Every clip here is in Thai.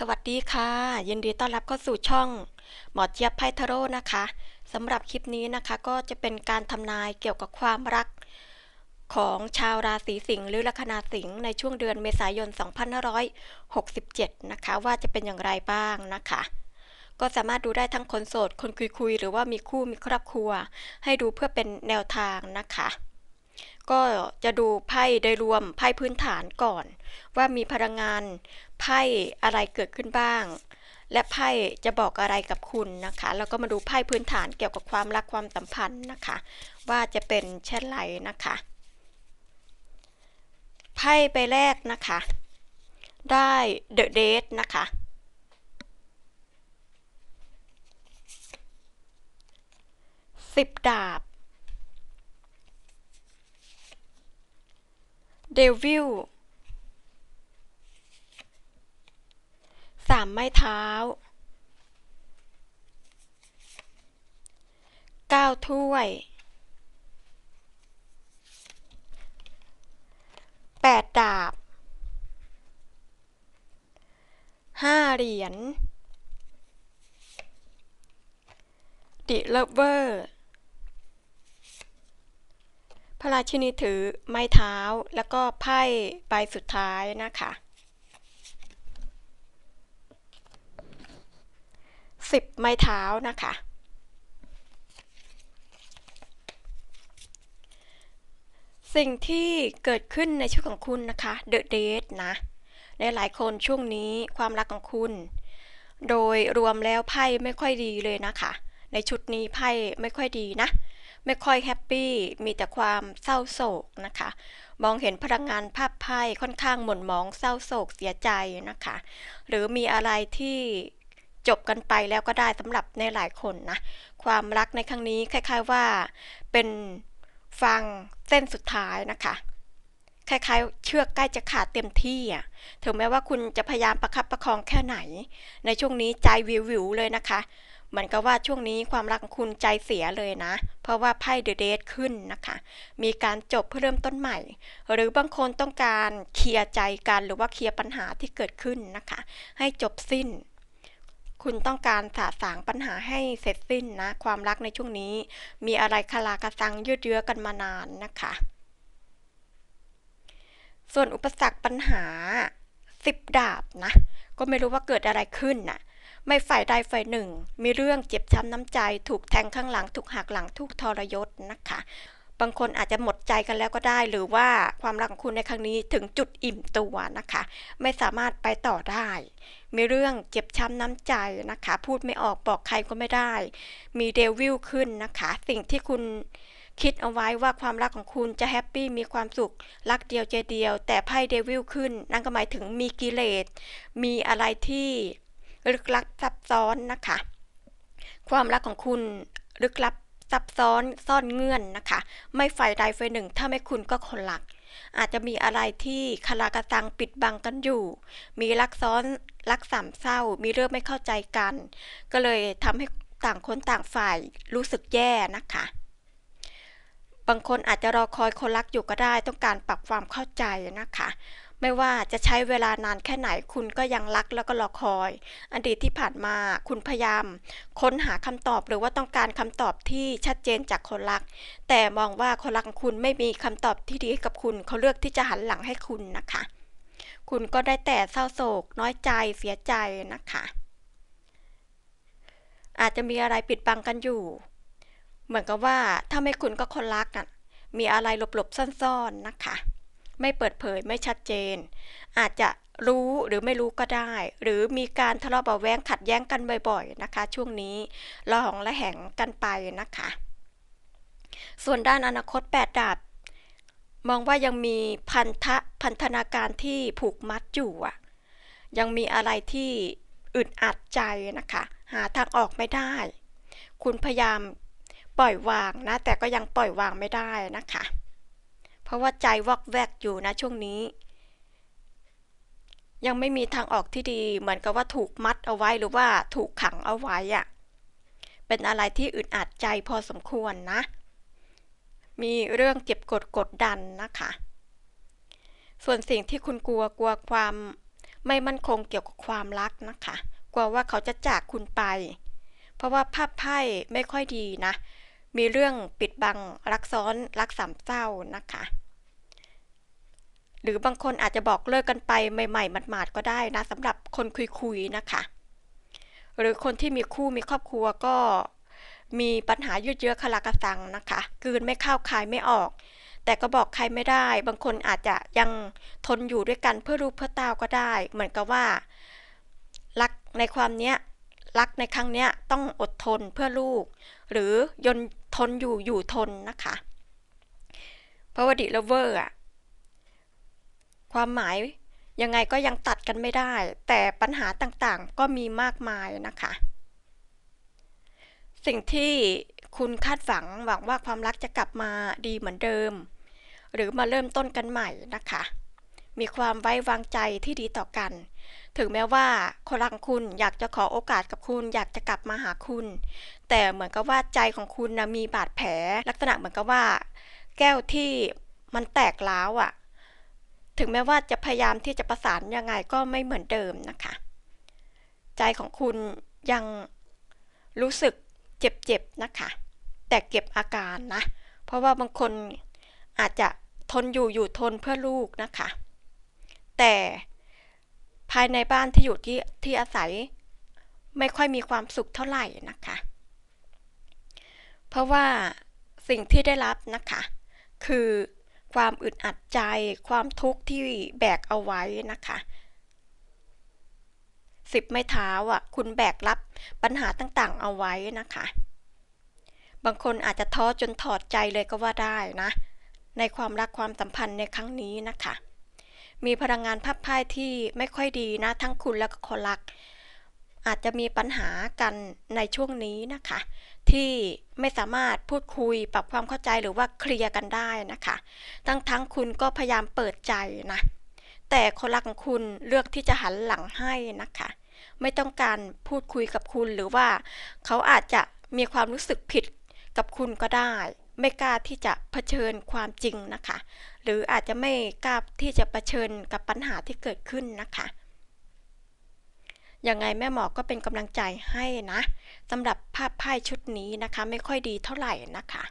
สวัสดีค่ะ ยินดีต้อนรับเข้าสู่ช่อง หมอเจี๊ยบไพทาโร่นะคะสำหรับคลิปนี้นะคะก็จะเป็นการทำนายเกี่ยวกับความรัก ของชาวราศีสิงห์หรือลัคนาสิงห์ในช่วงเดือนเมษายน 2567 นะคะ ว่าจะเป็นอย่างไรบ้างนะคะ ก็สามารถดูได้ทั้งคนโสด คนคุยๆ หรือว่ามีคู่มีครอบครัว ให้ดูเพื่อเป็นแนวทางนะคะ ก็จะดูไพ่โดยรวมไพ่พื้นฐานก่อน ว่ามีพลังงานไพ่อะไรเกิดขึ้นบ้าง และไพ่จะบอกอะไรกับคุณนะคะแล้วก็มาดูไพ่พื้นฐานเกี่ยวกับความรักความสัมพันธ์นะคะ ว่าจะเป็นเช่นไรนะคะไพ่ใบแรกนะคะ ได้เดอะเดทนะคะสิบดาบ เดวิลสามไม้เท้าเก้าถ้วยแปดดาบห้าเหรียญดิเลเวอร์ ระราชินีถือไม้เท้าแล้วก็ไพ่ใบสุดท้ายนะคะ สิบไม้เท้านะคะ สิ่งที่เกิดขึ้นในชีวิตของคุณนะคะ The Date นะ ในหลายคนช่วงนี้ความรักของคุณ โดยรวมแล้วไพ่ไม่ค่อยดีเลยนะคะ ในชุดนี้ไพ่ไม่ค่อยดีนะ ไม่ค่อยแฮปปี้มีแต่ความเศร้าโศกนะคะ มองเห็นพลังงานภาพไพ่ค่อนข้างหม่นหมองเศร้าโศกเสียใจนะคะ หรือมีอะไรที่จบกันไปแล้วก็ได้สำหรับในหลายคนนะ ความรักในครั้งนี้คล้าย ๆว่า เป็นฟังเส้นสุดท้ายนะคะ คล้ายๆ เชือกใกล้จะขาดเต็มที่อะถึงแม้ว่าคุณจะพยายามประคับประคองแค่ไหน ในช่วงนี้ใจวิวๆเลยนะคะ เหมือนกับว่าช่วงนี้ความรักของคุณใจเสียเลยนะ เพราะว่าไพ่เดอะเดทขึ้นนะคะ มีการจบเพื่อเริ่มต้นใหม่ หรือบางคนต้องการเคลียร์ใจกันหรือว่าเคลียร์ปัญหาที่เกิดขึ้นนะคะ ให้จบสิ้น คุณต้องการสาสางปัญหาให้เสร็จสิ้นนะ ความรักในช่วงนี้ มีอะไรคลากระซังยืดเยื้อกันมานานนะคะ ส่วนอุปสรรคปัญหาสิบดาบนะ ก็ไม่รู้ว่าเกิดอะไรขึ้นน่ะ ไม่ฝ่ายใดฝ่ายหนึ่ง มีเรื่องเจ็บช้ำน้ำใจ ถูกแทงข้างหลัง ถูกหักหลังถูกทรยศนะคะ บางคนอาจจะหมดใจกันแล้วก็ได้ หรือว่าความรักของคุณในครั้งนี้ถึงจุดอิ่มตัวนะคะ ไม่สามารถไปต่อได้ มีเรื่องเจ็บช้ำน้ำใจนะคะ พูดไม่ออกบอกใครก็ไม่ได้ มีเดวิลขึ้นนะคะ สิ่งที่คุณคิดเอาไว้ว่าความรักของคุณจะแฮปปี้มีความสุข รักเดียวใจเดียว แต่ไพ่เดวิลขึ้น นั่นก็หมายถึงมีกิเลส มีอะไรที่ ลึกลับซับซ้อนนะคะ ความรักของคุณลึกลับซับซ้อนซ่อนเงื่อนนะคะ ไม่ฝ่ายใดฝ่ายหนึ่ง ถ้าไม่คุณก็คนรัก อาจจะมีอะไรที่คลากระตังปิดบังกันอยู่ มีรักซ้อนรักสามเศร้า มีเรื่องไม่เข้าใจกัน ก็เลยทำให้ต่างคนต่างฝ่ายรู้สึกแย่นะคะ บางคนอาจจะรอคอยคนรักอยู่ก็ได้ ต้องการปรับความเข้าใจนะคะ ไม่ว่าจะใช้เวลานานแค่ไหนคุณก็ยังรักแล้วก็รอคอย อดีตที่ผ่านมาคุณพยายาม ค้นหาคำตอบหรือว่าต้องการคำตอบที่ชัดเจนจากคนรัก แต่มองว่าคนรักคุณไม่มีคำตอบที่ดีให้กับคุณ เขาเลือกที่จะหันหลังให้คุณนะคะ คุณก็ได้แต่เศร้าโศก น้อยใจเสียใจนะคะ อาจจะมีอะไรปิดบังกันอยู่ เหมือนกับว่าถ้าไม่คุณก็คนรักน่ะมีอะไรหลบๆซ่อนๆนะคะ ไม่เปิดเผยไม่ชัดเจน อาจจะรู้หรือไม่รู้ก็ได้ หรือมีการทะเลาะเบาแวงขัดแย้งกันบ่อยๆนะคะ ช่วงนี้ละหองละแหงกันไปนะคะ ส่วนด้านอนาคตแปดดาบ มองว่ายังมีพันธะพันธนาการที่ผูกมัดอยู่อะยังมีอะไรที่อึดอัดใจนะคะ หาทางออกไม่ได้ คุณพยายามปล่อยวางนะ แต่ก็ยังปล่อยวางไม่ได้นะคะ เพราะว่าใจวอกแวกอยู่นะช่วงนี้ ยังไม่มีทางออกที่ดีเหมือนกับว่าถูกมัดเอาไว้หรือว่าถูกขังเอาไว้อะเป็นอะไรที่อึดอัดใจพอสมควรนะ มีเรื่องเก็บกดกดดันนะคะ ส่วนสิ่งที่คุณกลัวกลัวความไม่มั่นคงเกี่ยวกับความรักนะคะ กลัวว่าเขาจะจากคุณไป เพราะว่าภาพไพ่ไม่ค่อยดีนะ มีเรื่องปิดบังรักซ้อนรักสามเศร้านะคะ หรือบางคนอาจจะบอกเลิกกันไปใหม่ๆหมาดๆก็ได้นะสำหรับคนคุยๆนะคะ หรือคนที่มีคู่มีครอบครัวก็มีปัญหายืดเยื้อคลากระสังนะคะกืนไม่เข้าคายไม่ออก แต่ก็บอกใครไม่ได้ บางคนอาจจะยังทนอยู่ด้วยกันเพื่อรูปเพื่อเต้าก็ได้ เหมือนกับว่า รักในความเนี้ยรักในครั้งเนี้ยต้องอดทนเพื่อลูก หรือยน ทนอยู่อยู่ทนนะคะเพราะว่าดิเลเวอร์อะความหมายยังไงก็ยังตัดกันไม่ได้ แต่ปัญหาต่างๆก็มีมากมายนะคะ สิ่งที่คุณคาดหวังหวังว่าความรักจะกลับมาดีเหมือนเดิม หรือมาเริ่มต้นกันใหม่นะคะ มีความไว้วางใจที่ดีต่อกัน ถึงแม้ว่าคนรักคุณอยากจะขอโอกาสกับคุณ อยากจะกลับมาหาคุณ แต่เหมือนกับว่าใจของคุณนะมีบาดแผล ลักษณะเหมือนกับว่า แก้วที่มันแตกร้าวอะ่ะ ถึงแม้ว่าจะพยายามที่จะประสานยังไงก็ไม่เหมือนเดิมนะคะ ใจของคุณยังรู้สึกเจ็บๆนะคะ แต่เก็บอาการนะ เพราะว่าบางคนอาจจะทนอยู่อยู่ทนเพื่อลูกนะคะายในบ้านที่อยู่ที่ที่อาศัย ไม่ค่อยมีความสุขเท่าไหร่นะคะ เพราะว่าสิ่งที่ได้รับนะคะ คือความอึดอัดใจ ความทุกข์ที่แบกเอาไว้นะคะสิบไม้เท้าอะ คุณแบกรับปัญหาต่างๆ เอาไว้นะคะ บางคนอาจจะท้อจนถอดใจเลยก็ว่าได้นะ ในความรักความสัมพันธ์ในครั้งนี้นะคะ มีพลังงานพับพ่ายที่ไม่ค่อยดีนะ ทั้งคุณและก็คนรัก อาจจะมีปัญหากันในช่วงนี้นะคะ ที่ไม่สามารถพูดคุยปรับความเข้าใจหรือว่าเคลียร์กันได้นะคะ ทั้งทั้งคุณก็พยายามเปิดใจนะ แต่คนรักของคุณเลือกที่จะหันหลังให้นะคะ ไม่ต้องการพูดคุยกับคุณหรือว่า เขาอาจจะมีความรู้สึกผิดกับคุณก็ได้ ไม่กล้าที่จะเผชิญความจริงนะคะ หรืออาจจะไม่กล้าที่จะเผชิญกับปัญหาที่เกิดขึ้นนะคะยังไงแม่หมอก็เป็นกำลังใจให้นะสำหรับภาพไพ่ชุดนี้นะคะ ไม่ค่อยดีเท่าไหร่นะคะ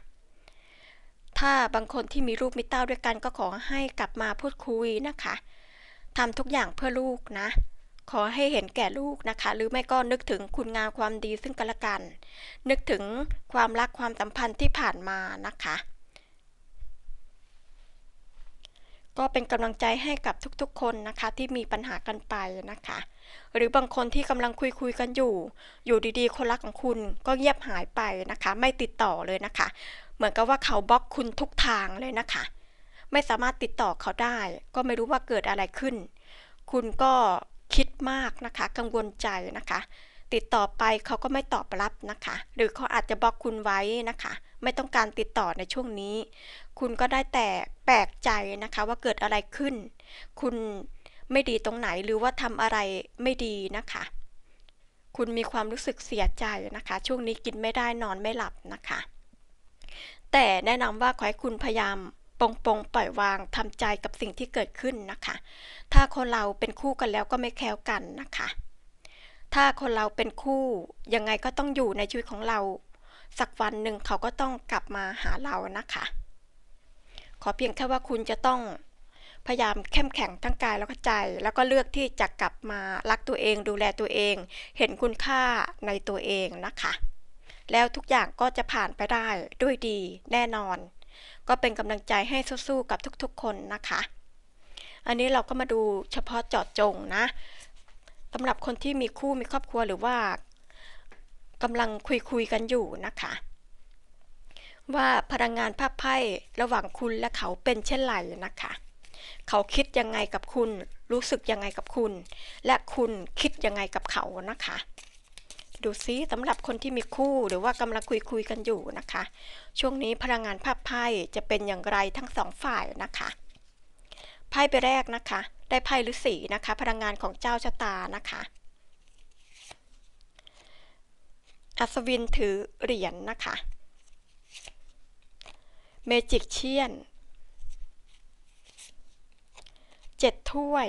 ถ้าบางคนที่มีลูกมีเต้าด้วยกันก็ขอให้กลับมาพูดคุยนะคะทำทุกอย่างเพื่อลูกนะ ขอให้เห็นแก่ลูกนะคะ หรือไม่ก็นึกถึงคุณงามความดีซึ่งกันและกัน นึกถึงความรักความสัมพันธ์ที่ผ่านมานะคะ ก็เป็นกำลังใจให้กับทุกๆ คนนะคะ ที่มีปัญหากันไปนะคะ หรือบางคนที่กำลังคุยคุยกันอยู่ อยู่ดีๆ คนรักของคุณก็เงียบหายไปนะคะ ไม่ติดต่อเลยนะคะ เหมือนกับว่าเขาบล็อกคุณทุกทางเลยนะคะ ไม่สามารถติดต่อเขาได้ ก็ไม่รู้ว่าเกิดอะไรขึ้น คุณก็ คิดมากนะคะ กังวลใจนะคะ ติดต่อไปเขาก็ไม่ตอบรับนะคะ หรือเขาอาจจะบล็อกคุณไว้นะคะ ไม่ต้องการติดต่อในช่วงนี้ คุณก็ได้แต่แปลกใจนะคะว่าเกิดอะไรขึ้น คุณไม่ดีตรงไหนหรือว่าทำอะไรไม่ดีนะคะ คุณมีความรู้สึกเสียใจนะคะ ช่วงนี้กินไม่ได้นอนไม่หลับนะคะ แต่แนะนำว่าขอให้คุณพยายาม ปงปงปล่อยวางทำใจกับสิ่งที่เกิดขึ้นนะคะ ถ้าคนเราเป็นคู่กันแล้วก็ไม่แคล้วกันนะคะ ถ้าคนเราเป็นคู่ยังไงก็ต้องอยู่ในชีวิตของเรา สักวันหนึ่งเขาก็ต้องกลับมาหาเรานะคะ ขอเพียงแค่ว่าคุณจะต้องพยายามเข้มแข็งทั้งกายแล้วก็ใจ แล้วก็เลือกที่จะกลับมารักตัวเอง ดูแลตัวเอง เห็นคุณค่าในตัวเองนะคะ แล้วทุกอย่างก็จะผ่านไปได้ด้วยดีแน่นอน ก็เป็นกำลังใจให้สู้ๆกับทุกๆ คนนะคะ อันนี้เราก็มาดูเฉพาะเจาะจงนะสำหรับคนที่มีคู่มีครอบครัวหรือว่ากำลังคุยคุยกันอยู่นะคะ ว่าพลังงานภาพไพ่ระหว่างคุณและเขาเป็นเช่นไรนะคะ เขาคิดยังไงกับคุณ รู้สึกยังไงกับคุณ และคุณคิดยังไงกับเขานะคะ ดูซิสำหรับคนที่มีคู่หรือว่ากำลังคุยคุยกันอยู่นะคะ ช่วงนี้พลังงานภาพไพ่จะเป็นอย่างไรทั้งสองฝ่ายนะคะไพ่ไปแรกนะคะ ได้ไพ่ฤาษีนะคะ พลังงานของเจ้าชะตานะคะ อัศวินถือเหรียญนนะคะเมจิกเชียนเจ็ดถ้วย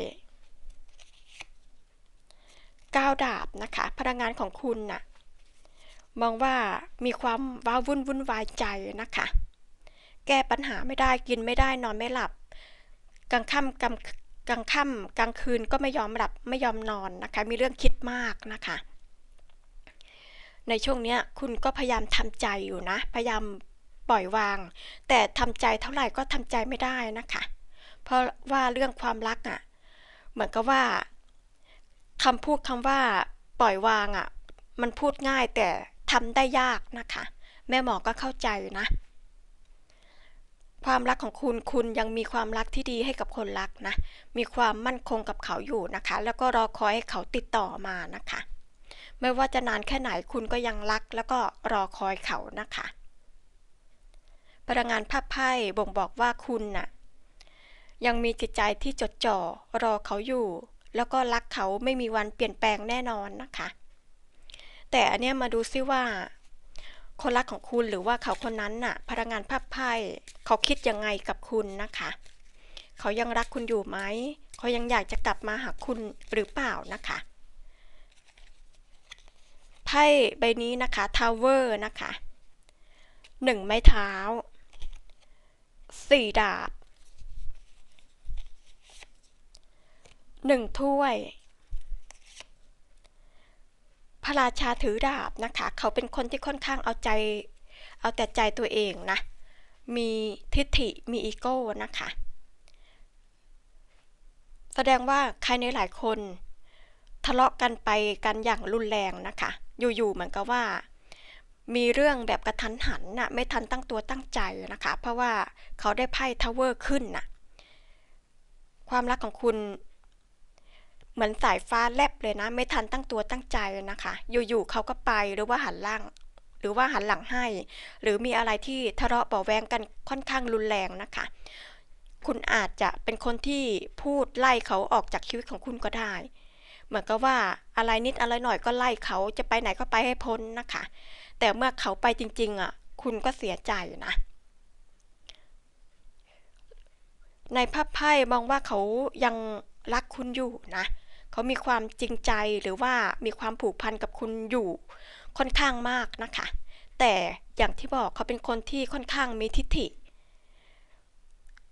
ก้าวดาบนะคะ พลังงานของคุณน่ะมองว่ามีความว้าวุ่นวุ่นวายใจนะคะ แก้ปัญหาไม่ได้กินไม่ได้นอนไม่หลับ กลางค่ำกลางกลางค่ำกลางคืนก็ไม่ยอมหลับไม่ยอมนอนนะคะ มีเรื่องคิดมากนะคะ ในช่วงเนี้ยคุณก็พยายามทำใจอยู่นะ พยายามปล่อยวาง แต่ทำใจเท่าไหร่ก็ทำใจไม่ได้นะคะ เพราะว่าเรื่องความรักอะ่ะ เหมือนกับว่า คำพูดคำว่าปล่อยวางอะ่ะ มันพูดง่ายแต่ทำได้ยากนะคะ แม่หมอก็เข้าใจนะ ความรักของคุณคุณยังมีความรักที่ดีให้กับคนรักนะ มีความมั่นคงกับเขาอยู่นะคะ แล้วก็รอคอยให้เขาติดต่อมานะคะ ไม่ว่าจะนานแค่ไหนคุณก็ยังรัก แล้วก็รอคอยเขานะคะพลังงานภาพไพ่บ่งบอกว่าคุณน่ะยังมีจิตใจที่จดจ่อรอเขาอยู่ แล้วก็รักเขาไม่มีวันเปลี่ยนแปลงแน่นอนนะคะ แต่อันเนี้ยมาดูซิว่า คนรักของคุณหรือว่าเขาคนนั้นน่ะ พลังงานภาพไพ่เขาคิดยังไงกับคุณนะคะ เขายังรักคุณอยู่ไหมเขายังอยากจะกลับมาหาคุณหรือเปล่านะคะไพ่ใบนี้นะคะทาวเวอร์นะคะหนึ่งไม้เท้าสี่ดาบ หนึ่งถ้วย พระราชาถือดาบนะคะ เขาเป็นคนที่ค่อนข้างเอาใจ เอาแต่ใจตัวเองนะ มีทิฐิ มีอีโก้นะคะ แสดงว่าใครในหลายคนทะเลาะกันไปกันอย่างรุนแรงนะคะ อยู่ๆเหมือนกับว่า มีเรื่องแบบกระทันหันน่ะ ไม่ทันตั้งตัวตั้งใจนะคะ เพราะว่าเขาได้ไพ่ทาวเวอร์ขึ้นน่ะ ความรักของคุณ เหมือนสายฟ้าแลบเลยนะ ไม่ทันตั้งตัวตั้งใจนะคะ อยู่ๆเขาก็ไปหรือว่าหันล่าง หรือว่าหันหลังให้ หรือมีอะไรที่ทะเลาะเบาแวงกันค่อนข้างรุนแรงนะคะ คุณอาจจะเป็นคนที่พูดไล่เขาออกจากชีวิตของคุณก็ได้ เหมือนกับว่าอะไรนิดอะไรหน่อยก็ไล่เขาจะไปไหนก็ไปให้พ้นนะคะ แต่เมื่อเขาไปจริงๆอะ คุณก็เสียใจนะในภาพไพ่มองว่าเขายังรักคุณอยู่นะ เขามีความจริงใจหรือว่ามีความผูกพันกับคุณอยู่ค่อนข้างมากนะคะ แต่อย่างที่บอกเขาเป็นคนที่ค่อนข้างมีทิฐิ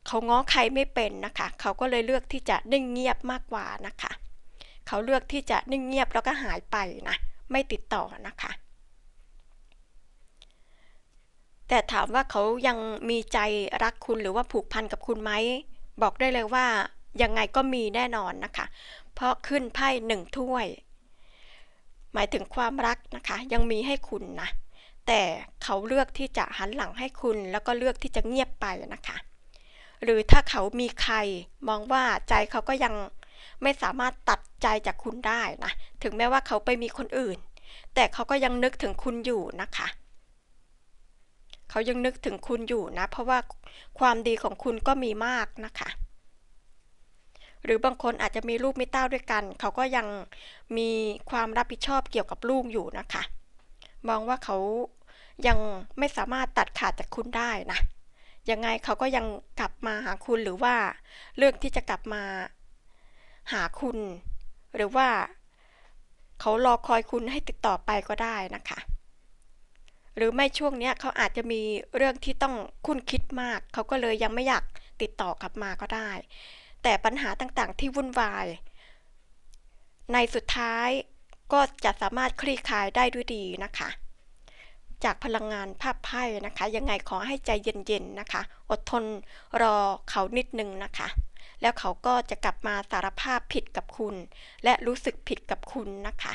เขาง้อใครไม่เป็นนะคะ เขาก็เลยเลือกที่จะนิ่งเงียบมากกว่านะคะ เขาเลือกที่จะนิ่งเงียบแล้วก็หายไปนะ ไม่ติดต่อนะคะ แต่ถามว่าเขายังมีใจรักคุณหรือว่าผูกพันกับคุณไหม บอกได้เลยว่ายังไงก็มีแน่นอนนะคะ เพราะขึ้นไพ่หนึ่งถ้วย หมายถึงความรักนะคะ ยังมีให้คุณนะ แต่เขาเลือกที่จะหันหลังให้คุณ แล้วก็เลือกที่จะเงียบไปนะคะ หรือถ้าเขามีใครมองว่าใจเขาก็ยังไม่สามารถตัดใจจากคุณได้นะ ถึงแม้ว่าเขาไปมีคนอื่น แต่เขาก็ยังนึกถึงคุณอยู่นะคะ เขายังนึกถึงคุณอยู่นะ เพราะว่าความดีของคุณก็มีมากนะคะ หรือบางคนอาจจะมีลูกมีเต้าด้วยกัน เขาก็ยังมีความรับผิดชอบเกี่ยวกับลูกอยู่นะคะ มองว่าเขายังไม่สามารถตัดขาดจากคุณได้นะ ยังไงเขาก็ยังกลับมาหาคุณหรือว่าเลือกที่จะกลับมาหาคุณ หรือว่าเขารอคอยคุณให้ติดต่อไปก็ได้นะคะ หรือไม่ช่วงนี้เขาอาจจะมีเรื่องที่ต้องคุ้นคิดมาก เขาก็เลยยังไม่อยากติดต่อกลับมาก็ได้ แต่ปัญหาต่างๆ ที่วุ่นวาย ในสุดท้ายก็จะสามารถคลี่คลายได้ด้วยดีนะคะ จากพลังงานภาพไพ่นะคะ ยังไงขอให้ใจเย็นๆนะคะ อดทนรอเขานิดนึงนะคะ แล้วเขาก็จะกลับมาสารภาพผิดกับคุณ และรู้สึกผิดกับคุณนะคะ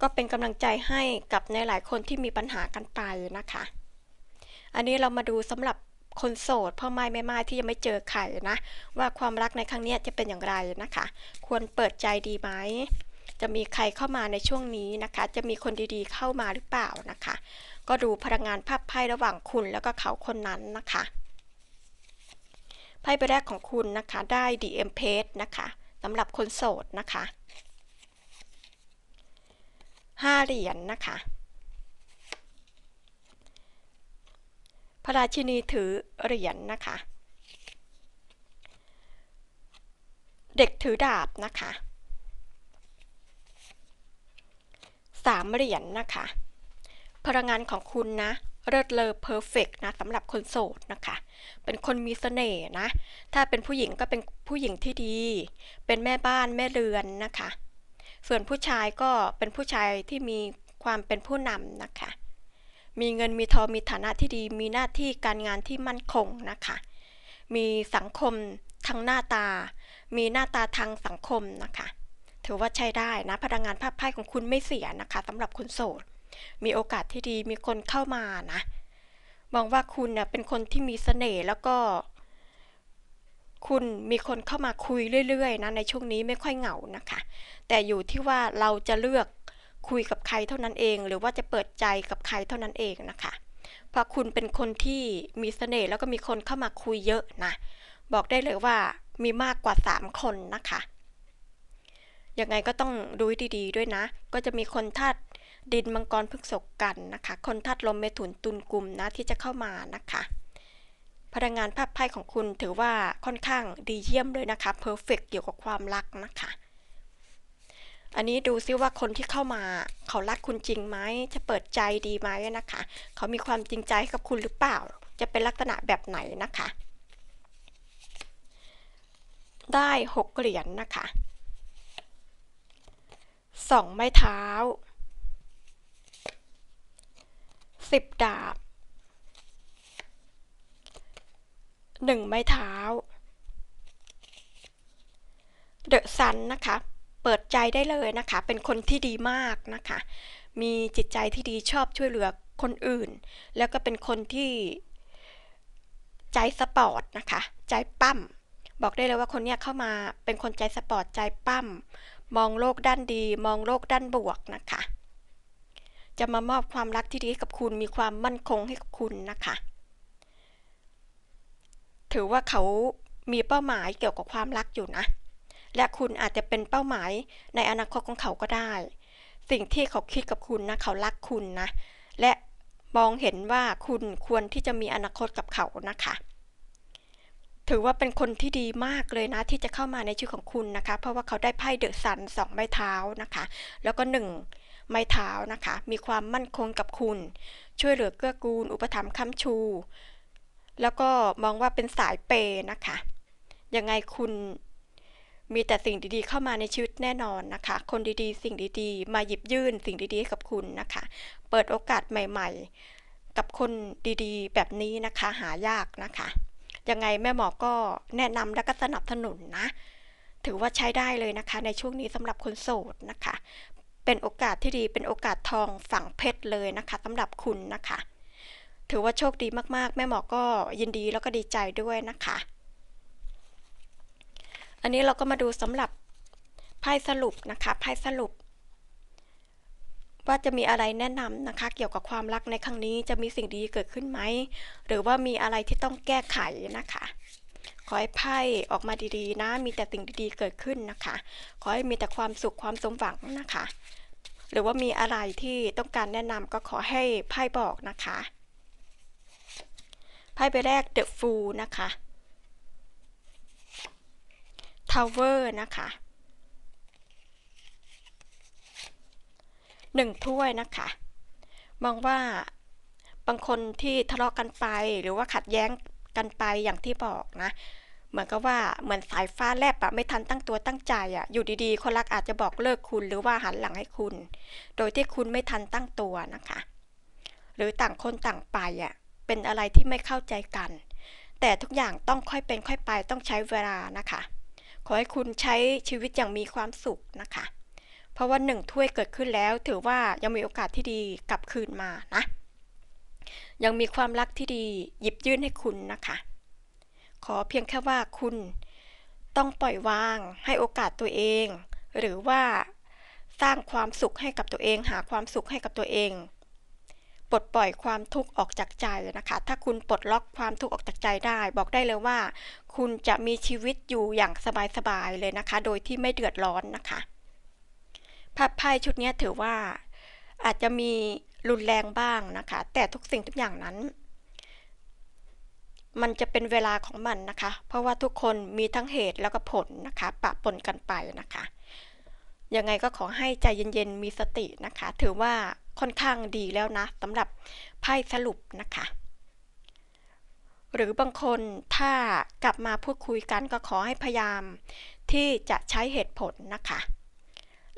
ก็เป็นกำลังใจให้กับในหลายคนที่มีปัญหากันไปนะคะ อันนี้เรามาดูสำหรับ คนโสดพ่อไม้แม่ไม้ที่ยังไม่เจอใครนะ ว่าความรักในครั้งนี้จะเป็นอย่างไรนะคะ ควรเปิดใจดีไหมจะมีใครเข้ามาในช่วงนี้นะคะ จะมีคนดีๆเข้ามาหรือเปล่านะคะ ก็ดูพลังงานภาพไพ่ระหว่างคุณแล้วก็เขาคนนั้นนะคะไพ่ใบแรกของคุณนะคะได้ DM Page นะคะสำหรับคนโสดนะคะห้าเหรียญนนะคะ พระราชินีถือเหรียญนนะคะ เด็กถือดาบนะคะสามเหรียญนนะคะ พลังงานของคุณนะ เลิศเลอเพอร์เฟกนะสำหรับคนโสดนะคะ เป็นคนมีสเสน่ห์นะ ถ้าเป็นผู้หญิงก็เป็นผู้หญิงที่ดี เป็นแม่บ้านแม่เรือนนะคะ ส่วนผู้ชายก็เป็นผู้ชายที่มีความเป็นผู้นำนะคะ มีเงินมีทองมีฐานะที่ดี มีหน้าที่การงานที่มั่นคงนะคะ มีสังคมทางหน้าตา มีหน้าตาทางสังคมนะคะ ถือว่าใช้ได้นะพลังงานภาพไพ่ของคุณไม่เสียนะคะสำหรับคนโสด มีโอกาสที่ดีมีคนเข้ามานะมองว่าคุณเนี่ยเป็นคนที่มีเสน่ห์แล้วก็ คุณมีคนเข้ามาคุยเรื่อยๆนะในช่วงนี้ไม่ค่อยเหงานะคะ แต่อยู่ที่ว่าเราจะเลือก คุยกับใครเท่านั้นเอง หรือว่าจะเปิดใจกับใครเท่านั้นเองนะคะเพราะคุณเป็นคนที่มีเสน่ห์แล้วก็มีคนเข้ามาคุยเยอะนะบอกได้เลยว่ามีมากกว่า 3 คนนะคะยังไงก็ต้องดูให้ดีๆด้วยนะ ก็จะมีคนธาตุดินมังกรพฤกษกกันนะคะ คนธาตุลมเมถุนตุลกลุ่มนะที่จะเข้ามานะคะ พลังงานภาพไพ่ของคุณถือว่าค่อนข้างดีเยี่ยมเลยนะคะเพอร์เฟกเกี่ยวกับความรักนะคะ อันนี้ดูซิว่าคนที่เข้ามาเขารักคุณจริงไหมจะเปิดใจดีไหมนะคะ เขามีความจริงใจกับคุณหรือเปล่า จะเป็นลักษณะแบบไหนนะคะ ได้หกเหรียญนนะคะสองไม้เท้าสิบดาบหนึ่งไม้เท้า เดอะซันนะคะ เปิดใจได้เลยนะคะ เป็นคนที่ดีมากนะคะ มีจิตใจที่ดีชอบช่วยเหลือคนอื่น แล้วก็เป็นคนที่ใจสปอร์ตนะคะ ใจปั้ม บอกได้เลยว่าคนเนี้ยเข้ามาเป็นคนใจสปอร์ตใจปั้ม มองโลกด้านดี มองโลกด้านบวกนะคะ จะมามอบความรักที่ดีให้กับคุณมีความมั่นคงให้กับคุณนะคะ ถือว่าเขามีเป้าหมายเกี่ยวกับความรักอยู่นะ และคุณอาจจะเป็นเป้าหมายในอนาคตของเขาก็ได้ สิ่งที่เขาคิดกับคุณนะ เขารักคุณนะ และมองเห็นว่าคุณควรที่จะมีอนาคตกับเขานะคะ ถือว่าเป็นคนที่ดีมากเลยนะ ที่จะเข้ามาในชีวิตของคุณนะคะ เพราะว่าเขาได้ไพ่เดอะซันสองไม้เท้านะคะ แล้วก็หนึ่งไม้เท้านะคะ มีความมั่นคงกับคุณ ช่วยเหลือเกื้อกูล อุปถัมภ์ค้ำชู แล้วก็มองว่าเป็นสายเปนะคะ ยังไงคุณ มีแต่สิ่งดีๆเข้ามาในชีวิตแน่นอนนะคะ คนดีๆ สิ่งดีๆ มาหยิบยื่นสิ่งดีๆให้กับคุณนะคะ เปิดโอกาสใหม่ๆ กับคนดีๆ แบบนี้นะคะหายากนะคะ ยังไงแม่หมอก็แนะนำและก็สนับสนุนนะ ถือว่าใช้ได้เลยนะคะ ในช่วงนี้สำหรับคนโสดนะคะ เป็นโอกาสที่ดีเป็นโอกาสทองฝั่งเพชรเลยนะคะสำหรับคุณนะคะ ถือว่าโชคดีมากๆ แม่หมอก็ยินดีแล้วก็ดีใจด้วยนะคะ อันนี้เราก็มาดูสำหรับไพ่สรุปนะคะไพ่สรุป ว่าจะมีอะไรแนะนำนะคะ เกี่ยวกับความรักในครั้งนี้จะมีสิ่งดีเกิดขึ้นไหม หรือว่ามีอะไรที่ต้องแก้ไขนะคะ ขอให้ไพ่ออกมาดีๆ นะ มีแต่สิ่งดีๆเกิดขึ้นนะคะ ขอให้มีแต่ความสุขความสมหวังนะคะ หรือว่ามีอะไรที่ต้องการแนะนำก็ขอให้ไพ่บอกนะคะไพ่ใบแรก The Fool นะคะ Tower นะคะหนึ่งถ้วยนะคะ มองว่าบางคนที่ทะเลาะกันไปหรือว่าขัดแย้งกันไปอย่างที่บอกนะ เหมือนกับว่าเหมือนสายฟ้าแลบอะไม่ทันตั้งตัวตั้งใจอะอยู่ดีๆ คนรักอาจจะบอกเลิกคุณหรือว่าหันหลังให้คุณ โดยที่คุณไม่ทันตั้งตัวนะคะ หรือต่างคนต่างไปอะเป็นอะไรที่ไม่เข้าใจกัน แต่ทุกอย่างต้องค่อยเป็นค่อยไปต้องใช้เวลานะคะ ขอให้คุณใช้ชีวิตอย่างมีความสุขนะคะ เพราะว่าหนึ่งถ้วยเกิดขึ้นแล้ว ถือว่ายังมีโอกาสที่ดีกลับคืนมานะ ยังมีความรักที่ดีหยิบยื่นให้คุณนะคะ ขอเพียงแค่ว่าคุณต้องปล่อยวางให้โอกาสตัวเอง หรือว่าสร้างความสุขให้กับตัวเอง หาความสุขให้กับตัวเอง ปลดปล่อยความทุกข์ออกจากใจนะคะ ถ้าคุณปลดล็อกความทุกข์ออกจากใจได้ บอกได้เลยว่า คุณจะมีชีวิตอยู่อย่างสบายๆเลยนะคะ โดยที่ไม่เดือดร้อนนะคะภาพไพ่ชุดนี้ถือว่าอาจจะมีรุนแรงบ้างนะคะ แต่ทุกสิ่งทุกอย่างนั้น มันจะเป็นเวลาของมันนะคะ เพราะว่าทุกคนมีทั้งเหตุแล้วก็ผลนะคะ ปะปนกันไปนะคะยังไงก็ขอให้ใจเย็นๆมีสตินะคะ ถือว่า ค่อนข้างดีแล้วนะสำหรับไพ่สรุปนะคะ หรือบางคนถ้ากลับมาพูดคุยกันก็ขอให้พยายาม ที่จะใช้เหตุผลนะคะ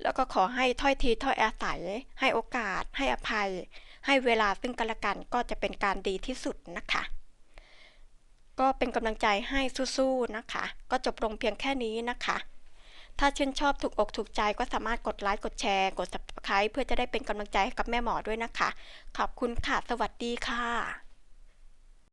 แล้วก็ขอให้ถ้อยทีถ้อยอาศัย ให้โอกาส ให้อภัย ให้เวลาซึ่งกันและกันก็จะเป็นการดีที่สุดนะคะ ก็เป็นกำลังใจให้สู้ๆนะคะ ก็จบลงเพียงแค่นี้นะคะ ถ้าชื่นชอบถูกอกถูกใจก็สามารถกดไลค์กดแชร์ กด subscribe เพื่อจะได้เป็นกำลังใจให้กับแม่หมอด้วยนะคะ ขอบคุณค่ะ สวัสดีค่ะ